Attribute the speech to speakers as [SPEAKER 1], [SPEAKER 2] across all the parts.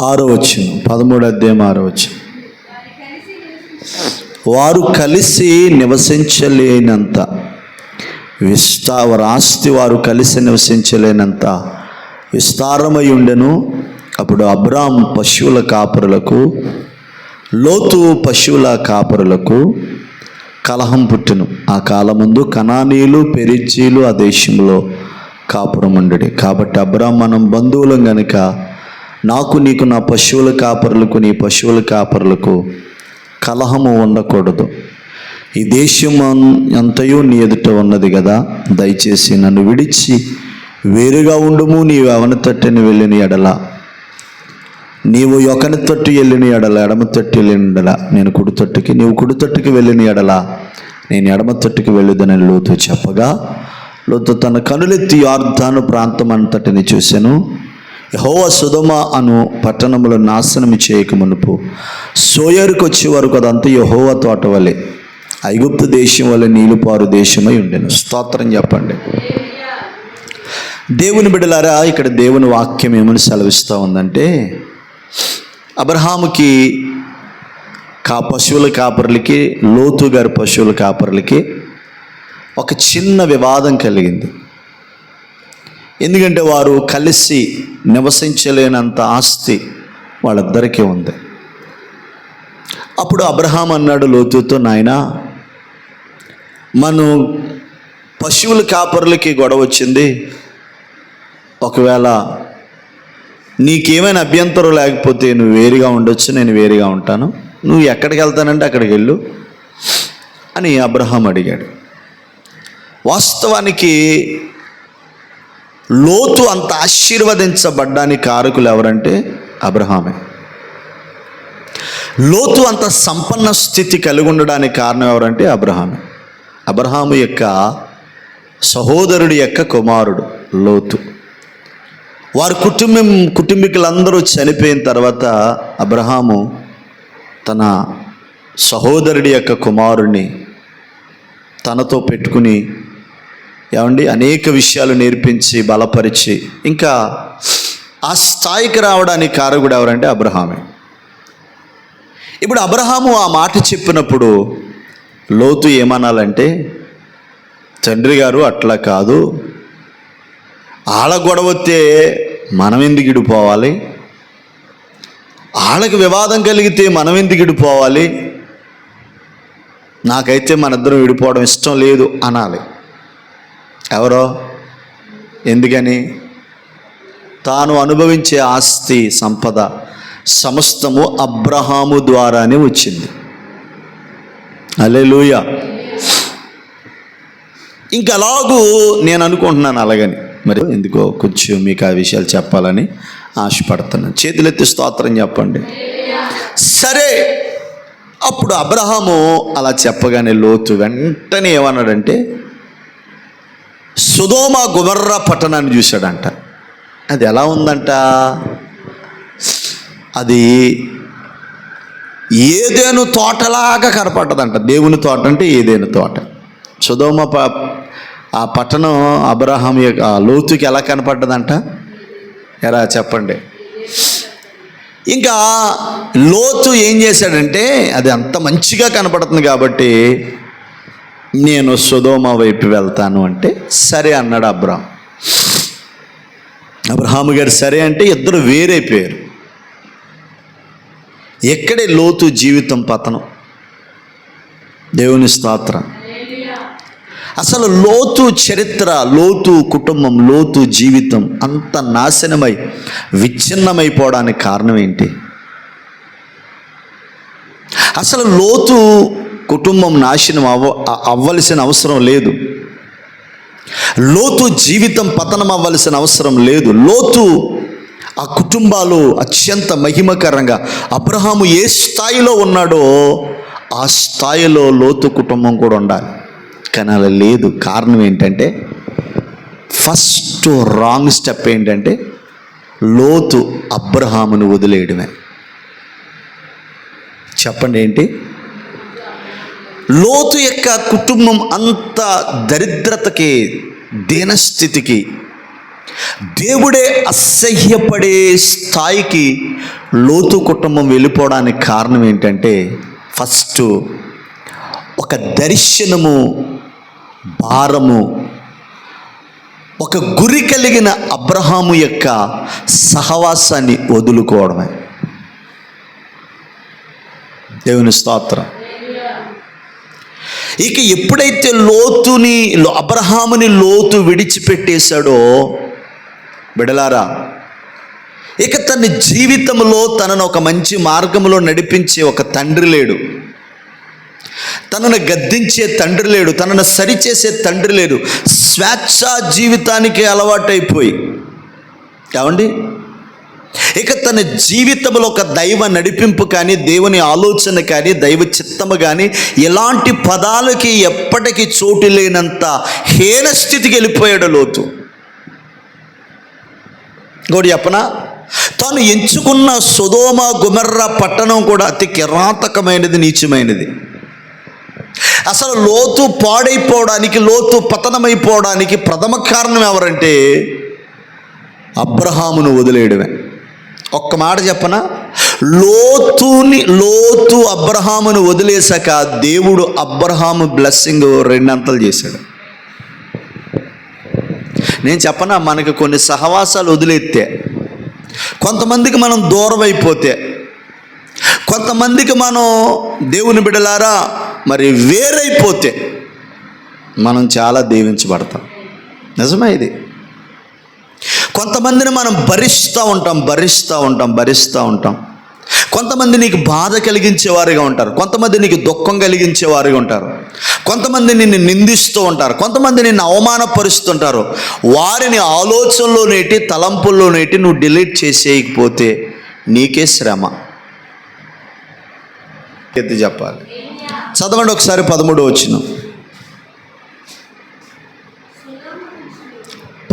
[SPEAKER 1] ఆరో వచ్చిన పదమూడు అధ్యాయం ఆరో వచ్చిన వారు కలిసి నివసించలేనంత విస్తా వారి ఆస్తి వారు కలిసి నివసించలేనంత విస్తారమై ఉండెను. అప్పుడు అబ్రామ్ పశువుల కాపరులకు లోతు పశువుల కాపరులకు కలహం పుట్టెను. ఆ కాలముందు కనానీయులు పెరిచీలు ఆ దేశంలో కాపురం ఉండడి కాబట్టి అబ్రామ్ మనం బంధువులం గనుక నాకు నీకు నా పశువుల కాపరులకు నీ పశువుల కాపరులకు కలహము ఉండకూడదు. ఈ దేశం ఎంతయో అంతయు నీ ఎదుట ఉన్నది కదా దయచేసి నన్ను విడిచి వేరుగా ఉండుము నీవు అవని తట్టుని వెళ్ళిన ఎడల. నీవు ఒకని తట్టు వెళ్ళిన ఎడల ఎడమ తట్టు వెళ్ళిన ఎడల. నేను కుడి తట్టుకి నీవు కుడి తట్టుకి వెళ్ళిన ఎడల. నేను ఎడమ తట్టుకి వెళ్ళుదని లోతు చెప్పగా లోతు తన కనులెత్తి యార్ధాను ప్రాంతం అంతటిని చూశాను యహోవ సుధమ అను పట్టణంలో నాశనము చేయక మునుపు సోయరుకు వచ్చే వరకు అదంతా యహోవ తోట వలె. ఐగుప్తు దేశం వల్ల నీలుపారు దేశమై ఉండేను. స్తోత్రం చెప్పండి. దేవుని బిడలారా ఇక్కడ దేవుని వాక్యం ఏమని సెలవిస్తూ ఉందంటే అబ్రహాముకి కా పశువుల కాపరులకి లోతు గారి పశువుల కాపరులకి ఒక చిన్న వివాదం కలిగింది. ఎందుకంటే వారు కలిసి నివసించలేనంత ఆస్తి వాళ్ళిద్దరికీ ఉంది. అప్పుడు అబ్రహాం అన్నాడు లోతుతో నాయనా మనం పశువుల కాపరులకి గొడవ వచ్చింది. ఒకవేళ నీకేమైనా అభ్యంతరం లేకపోతే నువ్వు వేరుగా ఉండొచ్చు నేను వేరుగా ఉంటాను. నువ్వు ఎక్కడికి వెళ్తానంటే అక్కడికి వెళ్ళు అని అబ్రహాం అడిగాడు. వాస్తవానికి లోతు అంత ఆశీర్వదించబడ్డానికి కారకులు ఎవరంటే అబ్రహామే. లోతు అంత సంపన్న స్థితి కలిగి ఉండడానికి కారణం ఎవరంటే అబ్రహామే. అబ్రహాము యొక్క సహోదరుడి యొక్క కుమారుడు లోతు. వారి కుటుంబం కుటుంబీకులందరూ చనిపోయిన తర్వాత అబ్రహాము తన సహోదరుడి యొక్క కుమారుడిని తనతో పెట్టుకుని ఏమండి? అనేక విషయాలు నేర్పించి బలపరిచి ఇంకా ఆ స్థాయికి రావడానికి కారకుడు ఎవరంటే అబ్రహామే. ఇప్పుడు అబ్రహాము ఆ మాట చెప్పినప్పుడు లోతు ఏమనాలంటే తండ్రి గారు అట్లా కాదు. ఆళ్ళ గొడవతే మనం ఎందుకు ఇడిపోవాలి వాళ్ళకి వివాదం కలిగితే మనం ఎందుకు ఇడిపోవాలి నాకైతే మన ఇద్దరం విడిపోవడం ఇష్టం లేదు అనాలి. ఎవరో? ఎందుకని? తాను అనుభవించే ఆస్తి సంపద సమస్తము అబ్రహాము ద్వారానే వచ్చింది. అలే ఇంకా అలాగూ నేను అనుకుంటున్నాను అలాగని. మరి ఎందుకో కొంచెం మీకు ఆ విషయాలు చెప్పాలని ఆశపడుతున్నాను చేతులెత్తి స్తోత్రం చెప్పండి. సరే అప్పుడు అబ్రహాము అలా చెప్పగానే లోతు వెంటనే ఏమన్నాడంటే సుధోమ గుబర్ర పట్టణాన్ని చూశాడంట. అది ఎలా ఉందంట? అది ఏదేను తోటలాగా కనపడ్డదంట. దేవుని తోట అంటే ఏదేను తోట. సుధోమ ప ఆ పట్టణం అబ్రహం యొక్క లోతుకి ఎలా కనపడ్డదంట? ఎలా చెప్పండి? ఇంకా లోతు ఏం చేశాడంటే అది అంత మంచిగా కనపడుతుంది కాబట్టి నేను సుధోమ వైపు వెళ్తాను అంటే సరే అన్నాడు అబ్రహాం. అబ్రహాము గారు సరే అంటే ఇద్దరు వేరైపోయారు ఎక్కడే లోతు జీవితం పతనం. దేవుని స్తోత్రం. అసలు లోతు చరిత్ర లోతు కుటుంబం లోతు జీవితం అంత నాశనమై విచ్ఛిన్నమైపోవడానికి కారణం ఏంటి? అసలు లోతు కుటుంబం నాశనం అవ్వ అవ్వలసిన అవసరం లేదు. లోతు జీవితం పతనం అవ్వలసిన అవసరం లేదు. లోతు ఆ కుటుంబాలు అత్యంత మహిమకరంగా అబ్రహాము ఏ స్థాయిలో ఉన్నాడో ఆ స్థాయిలో లోతు కుటుంబం కూడా ఉండాలి. కానీ అలా లేదు. కారణం ఏంటంటే ఫస్ట్ రాంగ్ స్టెప్ ఏంటంటే లోతు అబ్రహామును వదిలేయడమే. చెప్పండి ఏంటి? లోతు యొక్క కుటుంబం అంత దరిద్రతకి దీనస్థితికి దేవుడే అసహ్యపడే స్థాయికి లోతు కుటుంబం వెళ్ళిపోవడానికి కారణం ఏంటంటే ఫస్ట్ ఒక దర్శనము భారము ఒక గురి కలిగిన అబ్రహాము యొక్క సహవాసాన్ని వదులుకోవడమే. దేవుని స్తోత్రం. ఇక ఎప్పుడైతే లోతుని అబ్రహాముని లోతు విడిచిపెట్టేశాడో బిడలారా ఇక తన జీవితంలో తనను ఒక మంచి మార్గంలో నడిపించే ఒక తండ్రి లేడు. తనను గద్దించే తండ్రి లేడు. తనను సరిచేసే తండ్రి లేడు. స్వేచ్ఛ జీవితానికి అలవాటైపోయి. ఏమండి? ఇక తన జీవితంలో ఒక దైవ నడిపింపు కానీ దేవుని ఆలోచన కానీ దైవ చిత్తము కానీ ఎలాంటి పదాలకి ఎప్పటికీ చోటు లేనంత హీన స్థితికి వెళ్ళిపోయాడు లోతు. ఇంకోటి చెప్పనా? తాను ఎంచుకున్న సుధోమ గుమర్ర పట్టణం కూడా అతి కిరాతకమైనది నీచమైనది. అసలు లోతు పాడైపోవడానికి లోతు పతనమైపోవడానికి ప్రథమ కారణం ఎవరంటే అబ్రహామును వదిలేయడమే. ఒక్క మాట చెప్పనా? లోతుని లోతు అబ్రహామును వదిలేశాక దేవుడు అబ్రహాము బ్లెస్సింగ్ రెండంతలు చేశాడు. నేను చెప్పనా? మనకి కొన్ని సహవాసాలు వదిలేస్తే కొంతమందికి మనం దూరం అయిపోతే కొంతమందికి మనం దేవుని బిడలారా మరి వేరైపోతే మనం చాలా దీవించబడతాం. నిజమే ఇది. కొంతమందిని మనం భరిస్తూ ఉంటాం భరిస్తూ ఉంటాం భరిస్తూ ఉంటాం. కొంతమంది నీకు బాధ కలిగించేవారుగా ఉంటారు. కొంతమంది నీకు దుఃఖం కలిగించేవారుగా ఉంటారు. కొంతమంది నిన్ను నిందిస్తూ ఉంటారు. కొంతమంది నిన్ను అవమానపరుస్తుంటారు. వారిని ఆలోచనలోనేటి తలంపుల్లోనేటి నువ్వు డిలీట్ చేసేయకపోతే నీకే శ్రమ. ఎత్తి చెప్పాలి. చదవండి ఒకసారి పదమూడు వచ్చిన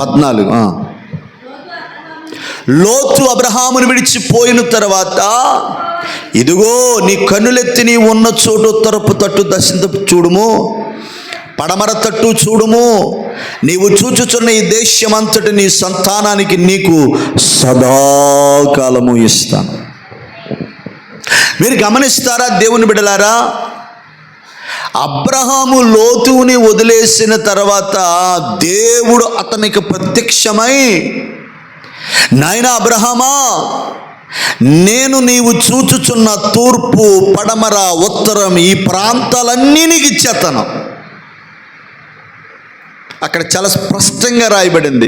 [SPEAKER 1] పద్నాలుగు లోతు అబ్రహామును విడిచిపోయిన తర్వాత ఇదిగో నీ కన్నులెత్తి నీ ఉన్న చోటు ఉత్తరపు తట్టు దశ చూడుము. పడమర తట్టు చూడుము. నీవు చూచుచున్న ఈ దేశమంతటి నీ సంతానానికి నీకు సదాకాలము ఇస్తాను. మీరు గమనిస్తారా దేవుని బిడలారా అబ్రహాము లోతుని వదిలేసిన తర్వాత దేవుడు అతనికి ప్రత్యక్షమై నాయన అబ్రహమా నేను నీవు చూచుచున్న తూర్పు పడమర ఉత్తరం ఈ ప్రాంతాలన్నీ నీకు ఇచ్చేతను అక్కడ చాలా స్పష్టంగా రాయబడింది.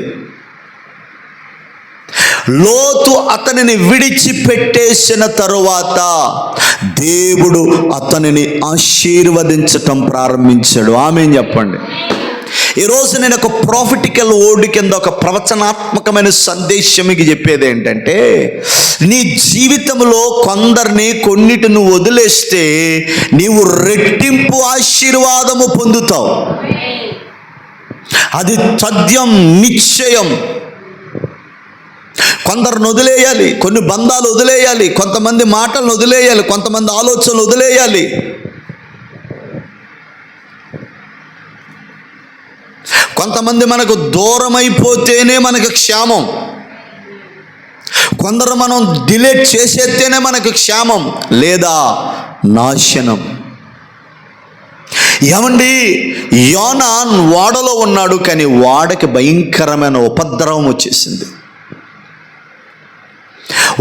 [SPEAKER 1] లోతు అతనిని విడిచిపెట్టేసిన తరువాత దేవుడు అతనిని ఆశీర్వదించటం ప్రారంభించాడు. ఆమె చెప్పండి. ఈరోజు నేను ఒక ప్రాఫిటికల్ ఓడి కింద ఒక ప్రవచనాత్మకమైన సందేశం మీకు చెప్పేది ఏంటంటే నీ జీవితంలో కొందరిని కొన్నిటి నువ్వు వదిలేస్తే నీవు రెట్టింపు ఆశీర్వాదము పొందుతావు. అది సద్యం నిశ్చయం. కొందరిని వదిలేయాలి కొన్ని బంధాలు వదిలేయాలి కొంతమంది మాటలను వదిలేయాలి కొంతమంది ఆలోచనలు వదిలేయాలి. కొంతమంది మనకు దూరం అయిపోతేనే మనకు క్షేమం. కొందరు మనం డిలేట్ చేసేస్తేనే మనకు క్షేమం లేదా నాశనం. ఏమండి? యోనా వాడలో ఉన్నాడు కానీ వాడకి భయంకరమైన ఉపద్రవం వచ్చేసింది.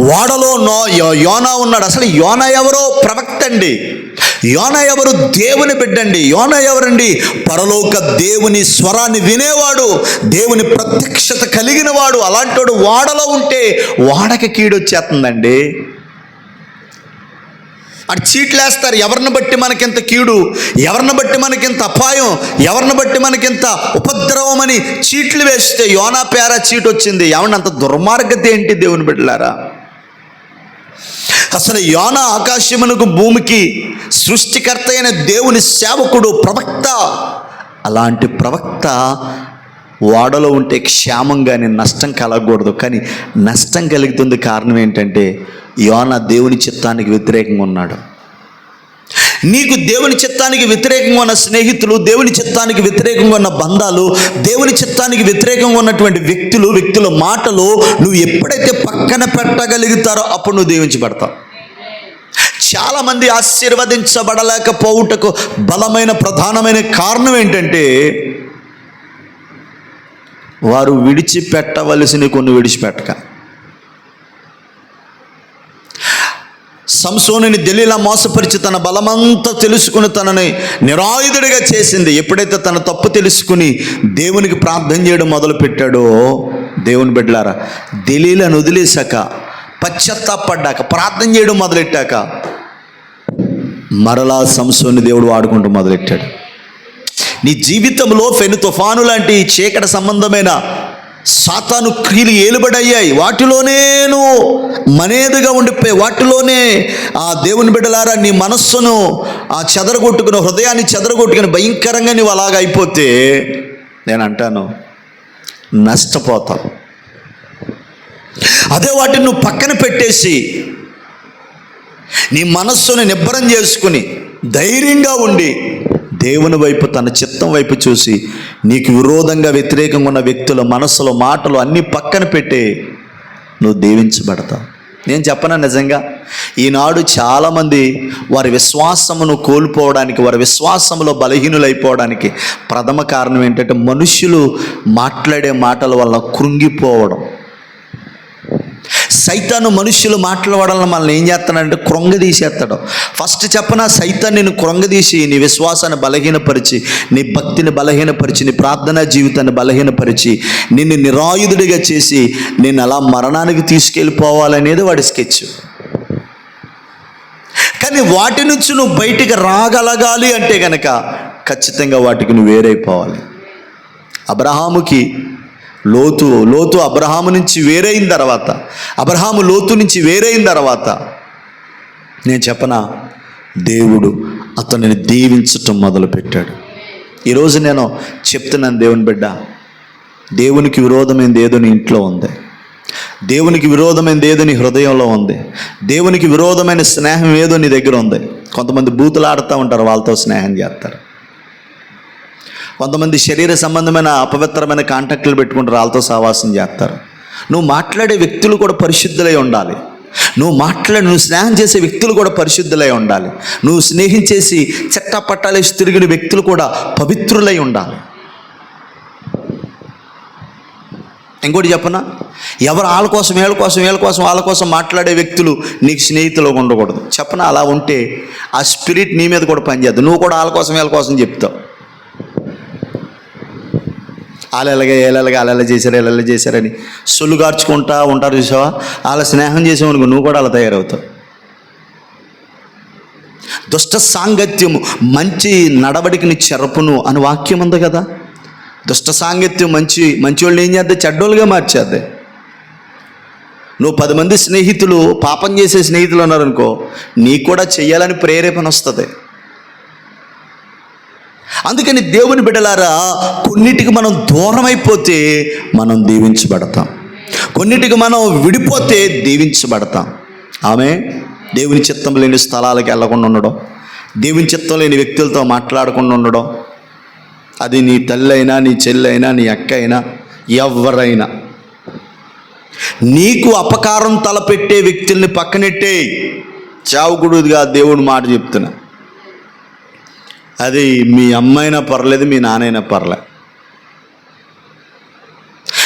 [SPEAKER 1] ఓడలో నో యో- యోనా ఉన్నాడు. అసలు యోన ఎవరో ప్రవక్త అండి. యోన ఎవరు దేవుని బిడ్డండి. యోన ఎవరండి? పరలోక దేవుని స్వరాన్ని వినేవాడు దేవుని ప్రత్యక్షత కలిగిన వాడు అలాంటి వాడలో ఉంటే వాడకి కీడొచ్చేస్తుందండి. అటు చీట్లు వేస్తారు ఎవరిని బట్టి మనకింత కీడు ఎవరిని బట్టి మనకింత అపాయం ఎవరిని బట్టి మనకింత ఉపద్రవం అని చీట్లు వేస్తే యోనా పేర చీట్ వచ్చింది. ఏమన్నా అంత దుర్మార్గత ఏంటి దేవుని బిడ్డలారా? అసలు యోన ఆకాశమునకు భూమికి సృష్టికర్త అయిన దేవుని సేవకుడు ప్రవక్త అలాంటి ప్రవక్త వాడలో ఉంటే క్షేమం కానీ నష్టం కలగకూడదు. కానీ నష్టం కలుగుతుంది కారణం ఏంటంటే యోన దేవుని చిత్తానికి వ్యతిరేకంగా ఉన్నాడు. నీకు దేవుని చిత్తానికి వ్యతిరేకంగా ఉన్న స్నేహితులు దేవుని చిత్తానికి వ్యతిరేకంగా ఉన్న బంధాలు దేవుని చిత్తానికి వ్యతిరేకంగా ఉన్నటువంటి వ్యక్తులు వ్యక్తుల మాటలు నువ్వు ఎప్పుడైతే పక్కన పెట్టగలుగుతారో అప్పుడు నువ్వు దీవించబడతావు. చాలామంది ఆశీర్వదించబడలేకపోవుటకు బలమైన ప్రధానమైన కారణం ఏంటంటే వారు విడిచిపెట్టవలసిన కొన్ని విడిచిపెట్టక. సంసోనిని దెలీలా మోసపరిచి తన బలమంతా తెలుసుకుని తనని నిరాయుధుడిగా చేసింది. ఎప్పుడైతే తన తప్పు తెలుసుకుని దేవునికి ప్రార్థన చేయడం మొదలుపెట్టాడో దేవుని బిడ్డలారా దెలీలను వదిలేశాక పశ్చత్తాపడ్డాక ప్రార్థన చేయడం మొదలెట్టాక మరలా సంసోని దేవుడు వాడుకుంటూ మొదలెట్టాడు. నీ జీవితంలో ఫెను తుఫాను లాంటి చీకటి సంబంధమైన సాతాను క్రియలు ఏలుబడయ్యాయి. వాటిలోనే నువ్వు మనేదిగా ఉండిపోయి వాటిలోనే ఆ దేవుని బిడ్డలారా నీ మనస్సును ఆ చెదరగొట్టుకుని హృదయాన్ని చెదరగొట్టుకుని భయంకరంగా నువ్వు అలాగ అయిపోతే నేను అంటాను నష్టపోతావు. అదే వాటిని నువ్వు పక్కన పెట్టేసి నీ మనస్సును నిబ్బరం చేసుకుని ధైర్యంగా ఉండి దేవుని వైపు తన చిత్తం వైపు చూసి నీకు విరోధంగా వ్యతిరేకంగా ఉన్న వ్యక్తుల మనసులో మాటలు అన్నీ పక్కన పెట్టి నువ్వు దీవించబడతావు. నేను చెప్పనా నిజంగా? ఈనాడు చాలామంది వారి విశ్వాసమును కోల్పోవడానికి వారి విశ్వాసంలో బలహీనులైపోవడానికి ప్రథమ కారణం ఏంటంటే మనుషులు మాట్లాడే మాటల వల్ల కృంగిపోవడం. సైతాను మనుషులు మాట్లాడాలని మనల్ని ఏం చేస్తాడంటే కృంగదీసేస్తాడు ఫస్ట్ చెప్పన సైతాన్ నేను కృంగదీసి నీ విశ్వాసాన్ని బలహీనపరిచి నీ భక్తిని బలహీనపరిచి నీ ప్రార్థనా జీవితాన్ని బలహీనపరిచి నిన్ను నిరాయుధుడిగా చేసి నేను అలా మరణానికి తీసుకెళ్ళిపోవాలనేది వాడి స్కెచ్. కానీ వాటి నుంచి నువ్వు బయటికి రాగలగాలి అంటే కనుక ఖచ్చితంగా వాటికి నువ్వు వేరైపోవాలి. అబ్రహాముకి లోతు లోతు అబ్రహాము నుంచి వేరైన తర్వాత అబ్రహాము లోతు నుంచి వేరైన తర్వాత నేను చెప్పనా దేవుడు అతనిని దీవించటం మొదలుపెట్టాడు. ఈరోజు నేను చెప్తున్నాను దేవుని బిడ్డ దేవునికి విరోధమైనది ఏదో నీ ఇంట్లో ఉంది. దేవునికి విరోధమైనది ఏదో నీ హృదయంలో ఉంది. దేవునికి విరోధమైన స్నేహం ఏదో నీ దగ్గర ఉంది. కొంతమంది బూతులు ఆడుతూ ఉంటారు వాళ్ళతో స్నేహం చేస్తారు. కొంతమంది శరీర సంబంధమైన అపవిత్రమైన కాంటాక్ట్లు పెట్టుకుంటారు వాళ్ళతో సహవాసం చేస్తారు. నువ్వు మాట్లాడే వ్యక్తులు కూడా పరిశుద్ధులై ఉండాలి. నువ్వు మాట్లాడి నువ్వు స్నేహం చేసే వ్యక్తులు కూడా పరిశుద్ధులై ఉండాలి. నువ్వు స్నేహించేసి చట్టపట్టాలేసి తిరిగిన వ్యక్తులు కూడా పవిత్రులై ఉండాలి. ఇంకోటి చెప్పనా? ఎవరు వాళ్ళ కోసం వీళ్ళ కోసం వీళ్ళ కోసం వాళ్ళ కోసం మాట్లాడే వ్యక్తులు నీకు స్నేహితులు ఉండకూడదు. చెప్పనా? అలా ఉంటే ఆ స్పిరిట్ నీ మీద కూడా పనిచేద్దు నువ్వు కూడా వాళ్ళ కోసం వీళ్ళ కోసం చెప్తావు. వాళ్ళు ఎలాగా అలా ఎలా చేశారు ఎలా చేశారని సొల్లు గార్చుకుంటా ఉంటారు చూసావా? వాళ్ళ స్నేహం చేసామనుకో నువ్వు కూడా అలా తయారవుతావు. దుష్ట సాంగత్యము మంచి నడవడికిని చెరపును అని వాక్యం ఉంది కదా? దుష్ట సాంగత్యం మంచి మంచి వాళ్ళు ఏం చేద్దే? చెడ్డోళ్ళుగా మార్చేద్దే. నువ్వు పది మంది స్నేహితులు పాపం చేసే స్నేహితులు ఉన్నారనుకో నీకు కూడా చెయ్యాలని ప్రేరేపణ వస్తుంది. అందుకని దేవుని బిడ్డలారా కొన్నిటికి మనం దూరమైపోతే మనం దీవించబడతాం. కొన్నిటికి మనం విడిపోతే దీవించబడతాం. ఆమె దేవుని చిత్తం లేని స్థలాలకు వెళ్ళకుండా ఉండడం దేవుని చిత్తం లేని వ్యక్తులతో మాట్లాడకుండా ఉండడం అది నీ తల్లి అయినా నీ చెల్లి అయినా నీ అక్క అయినా ఎవరైనా. నీకు అపకారం తలపెట్టే వ్యక్తుల్ని పక్కనెట్టే చావుకుడుగా దేవుడు మాట చెప్తున్నా. అది మీ అమ్మైనా పర్లేదు మీ నాన్నైనా పర్లే.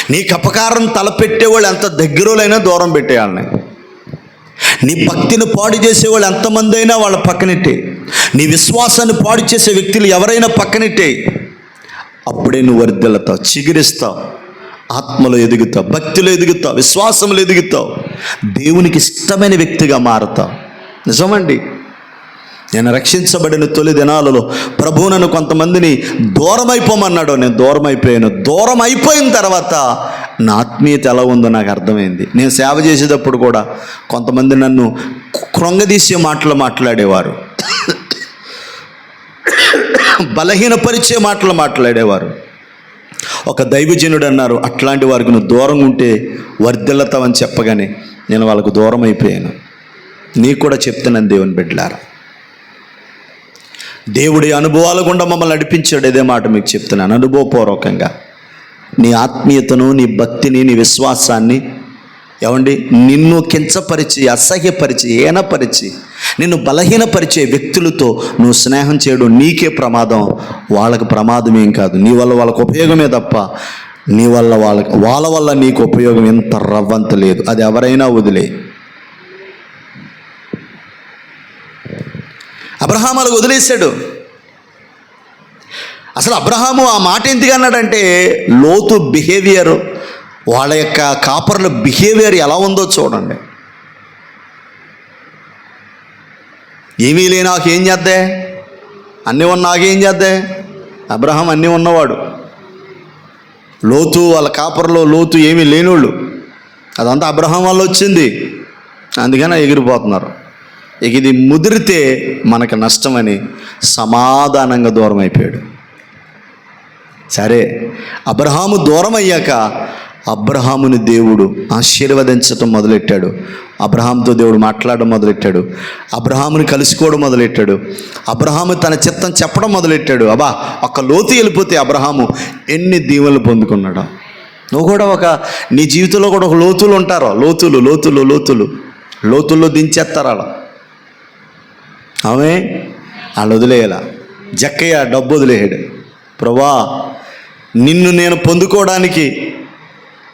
[SPEAKER 1] నీకు అపకారం తలపెట్టేవాళ్ళు ఎంత దగ్గరోళ్ళైనా దూరం పెట్టేయాలని. నీ భక్తిని పాడు చేసేవాళ్ళు ఎంతమంది అయినా వాళ్ళ పక్కనెట్టే. నీ విశ్వాసాన్ని పాడు చేసే వ్యక్తులు ఎవరైనా పక్కనెట్టే. అప్పుడే నువ్వు వర్ధిల్లుతావు చిగురిస్తావు. ఆత్మలో ఎదుగుతావు భక్తిలో ఎదుగుతావు విశ్వాసంలో ఎదుగుతావు. దేవునికి ఇష్టమైన వ్యక్తిగా మారుతావు. నిజమండి. నేను రక్షించబడిన తొలి దినాలలో ప్రభు నన్ను కొంతమందిని దూరమైపోమన్నాడు. నేను దూరం అయిపోయాను దూరం అయిపోయిన తర్వాత నా ఆత్మీయత ఎలా ఉందో నాకు అర్థమైంది. నేను సేవ చేసేటప్పుడు కూడా కొంతమంది నన్ను కృంగదీసే మాటలు మాట్లాడేవారు. బలహీనపరిచే మాటలు మాట్లాడేవారు. ఒక దైవజనుడు అన్నారు అట్లాంటి వారికి నువ్వు దూరంగా ఉంటే వర్ధిల్లతావని చెప్పగానే నేను వాళ్ళకు దూరం అయిపోయాను నీకు కూడా చెప్తున్నాను దేవుని బిడ్డలారా. దేవుడి అనుభవాల గుండా మమ్మల్ని నడిపించాడు. ఇదే మాట మీకు చెప్తున్నాను. అనుభవపూర్వకంగా. నీ ఆత్మీయతను నీ భక్తిని నీ విశ్వాసాన్ని ఏమండి? నిన్ను కించపరిచి అసహ్యపరిచి ఏనపరిచి నిన్ను బలహీనపరిచే వ్యక్తులతో నువ్వు స్నేహం చేయడం నీకే ప్రమాదం. వాళ్ళకి ప్రమాదం ఏం కాదు. నీ వల్ల వాళ్ళకి ఉపయోగమే తప్ప నీ వల్ల వాళ్ళకి వాళ్ళ వల్ల నీకు ఉపయోగం ఎంత రవ్వంత లేదు. అది ఎవరైనా వదిలే అబ్రహాం అలా వదిలేశాడు. అసలు అబ్రహాము ఆ మాట ఎందుకు అన్నాడంటే లోతు బిహేవియర్ వాళ్ళ యొక్క కాపర్ల బిహేవియర్ ఎలా ఉందో చూడండి. ఏమీ లేని నాకు ఏం చేద్దే? అన్నీ ఉన్న నాకేం చేద్దే? అబ్రహాం అన్నీ ఉన్నవాడు. లోతు వాళ్ళ కాపర్లో లోతు ఏమీ లేనోళ్ళు అదంతా అబ్రహాం వల్ల వచ్చింది. అందుకని ఎగిరిపోతున్నారు. ఇక ఇది ముదిరితే మనకు నష్టమని సమాధానంగా దూరం అయిపోయాడు. సరే అబ్రహాము దూరం అయ్యాక అబ్రహాముని దేవుడు ఆశీర్వదించటం మొదలెట్టాడు. అబ్రహాంతో దేవుడు మాట్లాడడం మొదలెట్టాడు. అబ్రహాముని కలుసుకోవడం మొదలెట్టాడు. అబ్రహాము తన చిత్తం చెప్పడం మొదలెట్టాడు. అబ్బా ఒక్క లోతు వెళ్ళిపోతే అబ్రహాము ఎన్ని దీవెనలు పొందుకున్నాడు? నువ్వు కూడా ఒక నీ జీవితంలో కూడా ఒక లోతులు ఉంటారు. లోతులు లోతులు లోతులు. లోతుల్లో దించేస్తారు అలా. ఆమె వాళ్ళు వదిలేయాల? జక్కయ్య డబ్బు వదిలేయాడు. ప్రభా నిన్ను నేను పొందుకోవడానికి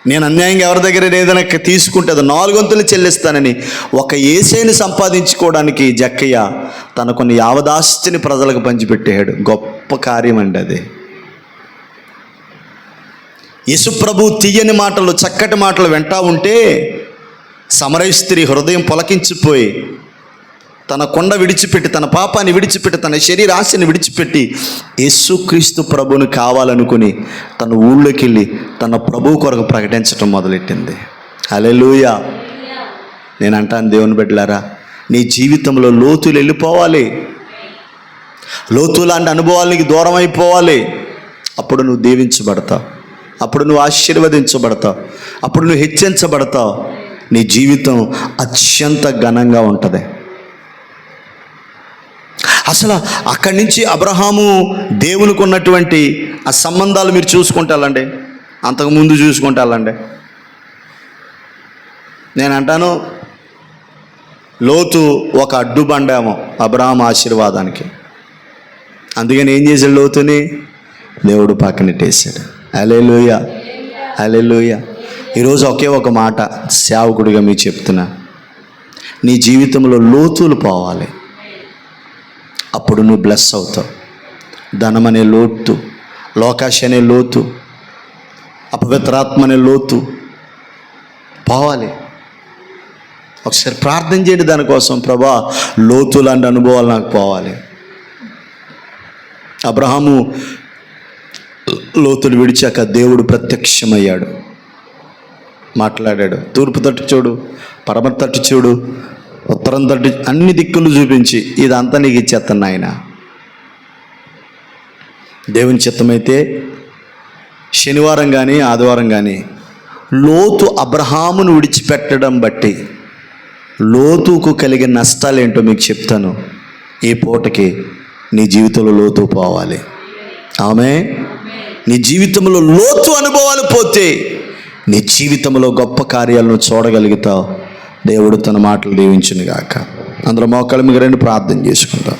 [SPEAKER 1] నేను అన్యాయంగా ఎవరి దగ్గర ఏదైనా తీసుకుంటే అది నాలుగొంతులు చెల్లిస్తానని ఒక ఏసైని సంపాదించుకోవడానికి జక్కయ్య తన కొన్ని యావదాస్తిని ప్రజలకు పంచిపెట్టాడు గొప్ప కార్యం అండి అది. యశుప్రభు తీయని మాటలు చక్కటి మాటలు వెంటా ఉంటే సమరయ స్త్రీ హృదయం పొలకించిపోయి తన కొండ విడిచిపెట్టి తన పాపాన్ని విడిచిపెట్టి తన శరీరాశని విడిచిపెట్టి యేసుక్రీస్తు ప్రభుని కావాలనుకుని తన ఊళ్ళోకి వెళ్ళి తన ప్రభు కొరకు ప్రకటించడం మొదలెట్టింది. అలెలుయ నేను అంటాను దేవుని బిడ్డలారా నీ జీవితంలో లోతులు వెళ్ళిపోవాలి. లోతు లాంటి అనుభవాలకి దూరం అయిపోవాలి. అప్పుడు నువ్వు దీవించబడతావు. అప్పుడు నువ్వు ఆశీర్వదించబడతావు. అప్పుడు నువ్వు హెచ్చించబడతావు నీ జీవితం అత్యంత ఘనంగా ఉంటుంది. అసలు అక్కడి నుంచి అబ్రహాము దేవునికి ఉన్నటువంటి ఆ సంబంధాలు మీరు చూసుకుంటాలండి అంతకుముందు చూసుకుంటాలండి నేను అంటాను లోతు ఒక అడ్డుబండేమో అబ్రహాం ఆశీర్వాదానికి. అందుకని ఏం చేశాడు లోతుని? దేవుడు పక్కనెట్టేశాడు అలే లూయ అలే లూయ ఈరోజు ఒకే ఒక మాట సేవకుడిగా మీకు చెప్తున్నా. నీ జీవితంలో లోతులు పోవాలి. అప్పుడు నువ్వు బ్లెస్ అవుతావు. ధనం అనే లోతు లోకాశ అనే లోతు అపవిత్రాత్మ అనే లోతు. పోవాలి. ఒకసారి ప్రార్థన చేయండి దానికోసం ప్రభా లోతు లాంటి అనుభవాలు నాకు పోవాలి. అబ్రహాము లోతులు విడిచాక దేవుడు ప్రత్యక్షమయ్యాడు. మాట్లాడాడు తూర్పు తట్టు చూడు పడమర తట్టు చూడు ఉత్తరం తట్టు అన్ని దిక్కులు చూపించి ఇదంతా నీకు ఇచ్చేస్తాను ఆయన దేవుని చిత్తమైతే శనివారం కానీ ఆదివారం కానీ లోతు అబ్రహామును విడిచిపెట్టడం బట్టి లోతుకు కలిగే నష్టాలు ఏంటో మీకు చెప్తాను. ఈ పూటకి నీ జీవితంలో లోతు పోవాలి. ఆమె నీ జీవితంలో లోతు అనుభవాలు పోతే నీ జీవితంలో గొప్ప కార్యాలను చూడగలుగుతావు. దేవుడు తన మాటలు దీవించును గాక అందులో మోకాళ్ళ మీద రెండు ప్రార్థన చేసుకుంటాం